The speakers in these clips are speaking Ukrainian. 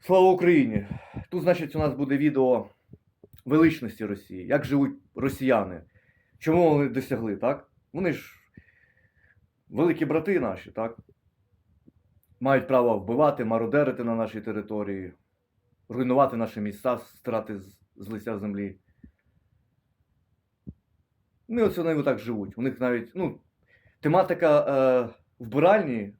Слава Україні! Тут, значить, у нас буде відео величності Росії. Як живуть росіяни? Чому вони досягли, так? Вони ж великі брати наші, так? Мають право вбивати, мародерити на нашій території, руйнувати наші міста, стирати з, лиця землі. Ну, і ось вони так живуть. У них навіть, ну, тематика е, вбиральні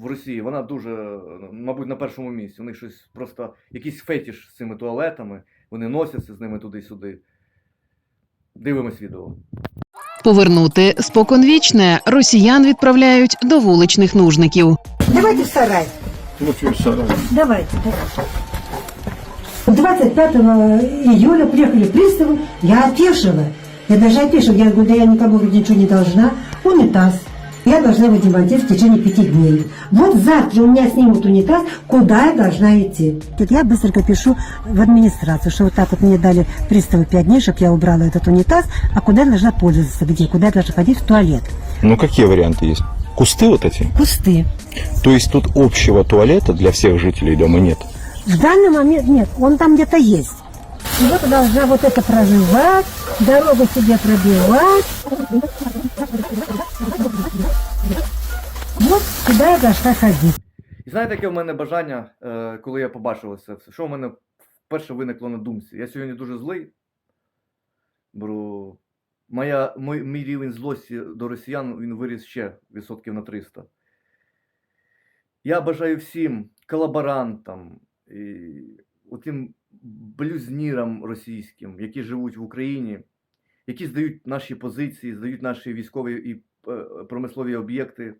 в Росії, вона дуже, е, мабуть, на першому місці. У них щось просто якийсь фетіш з цими туалетами, вони носяться з ними туди-сюди. Дивимось відео. Повернути споконвічне росіян відправляють до вуличних нужників. Давайте в сарай. Давайте, давайте. 25 июля приехали приставы, я опешила. Я даже опешила, я говорю, да я никому вроде ничего не должна. Унитаз. Я должна его демонтировать в течение пяти дней. Вот завтра у меня снимут унитаз, куда я должна идти. Я быстренько пишу в администрацию, что вот так вот мне дали приставы пять дней, чтобы я убрала этот унитаз, а куда я должна пользоваться, где, куда я должна ходить в туалет. Ну, какие варианты есть? Кусты вот эти? Кусты. То есть тут общего туалета для всех жителей дома нет? В данный момент нет, он там где-то есть. И вот должна вот это проживать, дорогу себе пробивать. Вот куда я должна ходить. І знаєте, яке в мене бажання, е, коли я побачив це все? Що в мене вперше виникло на думці? Я сьогодні дуже злий. Бо моя, мій, мій рівень злості до росіян він виріс ще відсотків на 300. Я бажаю всім колаборантам, і отим блюзнірам російським, які живуть в Україні, які здають наші позиції, здають наші військові і е, промислові об'єкти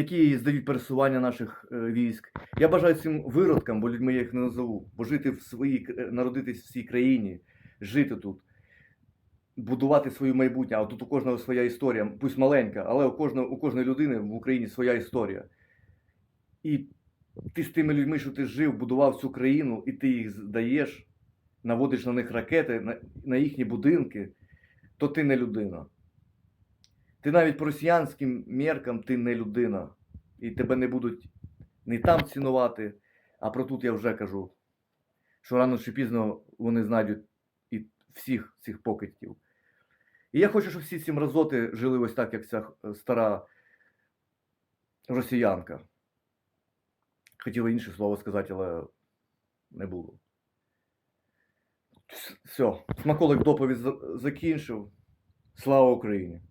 які здають пересування наших е, військ. Я бажаю цим виродкам, бо людьми я їх не назову, бо жити в своїй е, народитись в цій країні, жити тут, будувати своє майбутнє. А тут у кожного своя історія, пусть маленька, але у кожного, у кожної людини в Україні своя історія. І ти з тими людьми, що ти жив, будував цю країну, і ти їх здаєш, наводиш на них ракети, на, на їхні будинки, то ти не людина. Ти навіть по росіянським міркам ти не людина. І тебе не будуть не там цінувати, а про тут я вже кажу, що рано чи пізно вони знайдуть і всіх цих покидьків. І я хочу, щоб всі ці мразоти жили ось так, як ця е, стара росіянка. Хотіла інше слово сказати, але не було. Все, смаколик доповідь закінчив. Слава Україні!